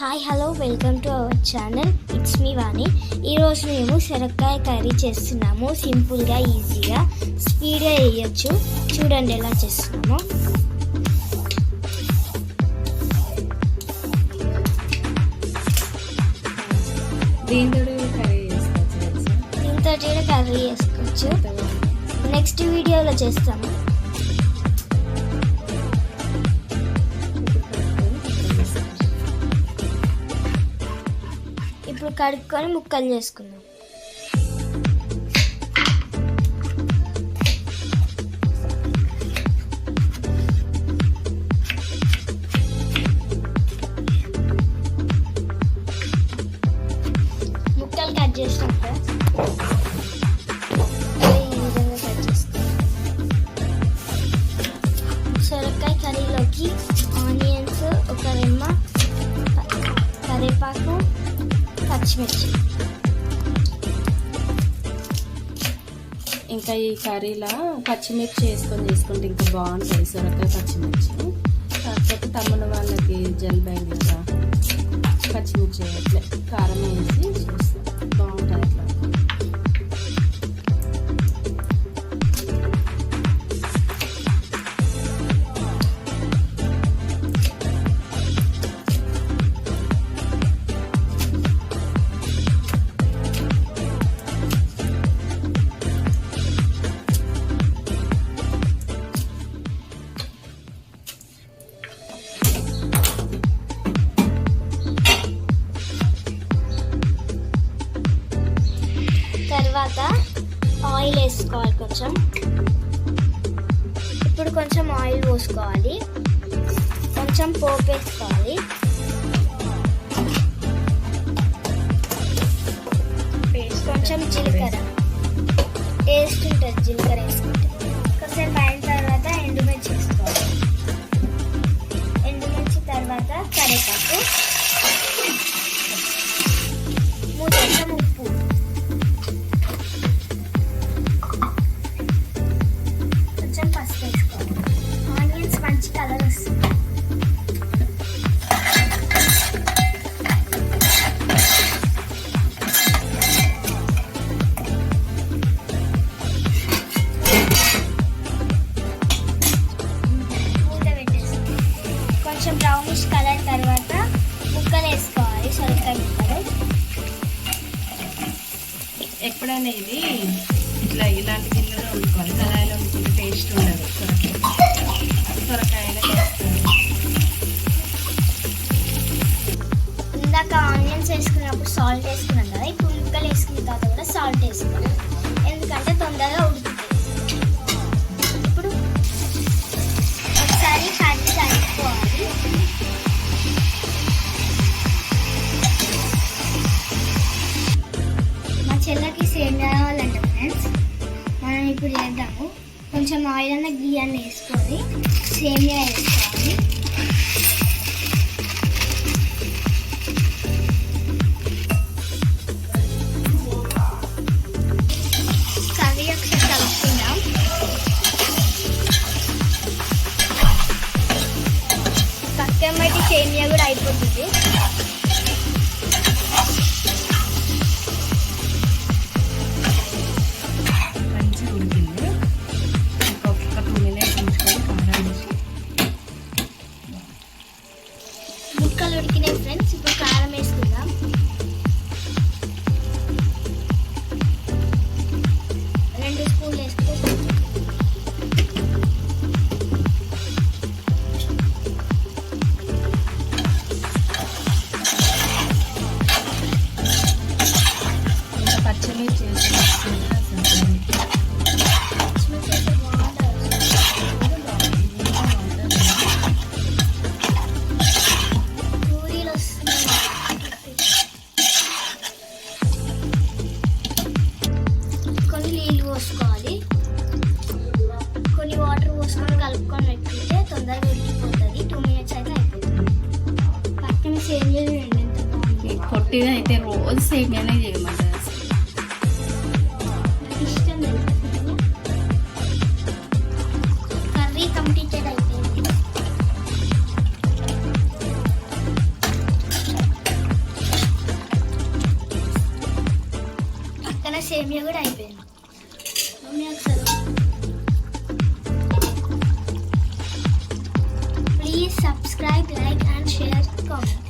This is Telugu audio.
Hi hello welcome to our channel it's me Vani ఈరోజు మేము శనక్కాయ కర్రీ చేస్తున్నాము. సింపుల్గా ఈజీగా స్పీడ్గా వేయచ్చు. చూడండి ఎలా చేస్తున్నామో. దీంతో కర్రీ చేసుకోవచ్చు. నెక్స్ట్ వీడియోలో చేస్తాము. కడుక్కొని ముక్కలు చేసుకున్నాం ముక్కలు కట్ చేసినాం కట్ సొరకాయ కర్రీలోకి ఆనియన్స్ ఒక రెమ్మ కరివేపాకు పచ్చిమిర్చి ఇంకా ఈ కర్రీలా పచ్చిమిర్చి వేసుకొని చేసుకుంటే ఇంకా బాగుంటుంది. సొరకాయ పచ్చిమిర్చి. కాకపోతే తమ్ముడు వాళ్ళకి జల్ బ్యాంగ్ కదా. పచ్చిమిర్చి అట్లే కారం వేసి చేస్తాం. తర్వాత ఆయిల్ వేసుకోవాలి కొంచెం. ఇప్పుడు కొంచెం ఆయిల్ పోసుకోవాలి. కొంచెం పోపు వేసుకోవాలి. కొంచెం జీలకర్ర. టేస్ట్ ఉంటుంది జీలకర్ర వేసుకుంటే. ఎప్పుడైనా ఇది ఇట్లా ఇలాంటి గిన్నెలో వండుకోవాలి కళాయిలో వండుకుంటే టేస్ట్ ఉండదు. సొరకాయ సొరకాయలో చేస్తాను ఇందాక ఆనియన్స్ వేసుకున్నప్పుడు సాల్ట్ వేసుకున్నాం కదా ఇప్పుడు ముక్కలు వేసుకున్న తర్వాత కూడా సాల్ట్ వేసుకోవాలి ఎందుకంటే తొందరగా ఉడుకుతుంది ఇప్పుడు చేద్దాము. కొంచెం ఆయిల్ అన్న గీ అన్న వేసుకొని సేమియా వేసుకోవాలి. ముక్కలు ఉడికినాయి ఫ్రెండ్స్ ఇప్పుడు కారం వేసుకుందాం? రెండు స్పూన్లు వేసుకుంటే taktiğini అయితే రోజు సేమియానే చేయమంటారు సేమియా కూడా అయిపోయింది మమ్మీ ఒకసారి please subscribe like and share comment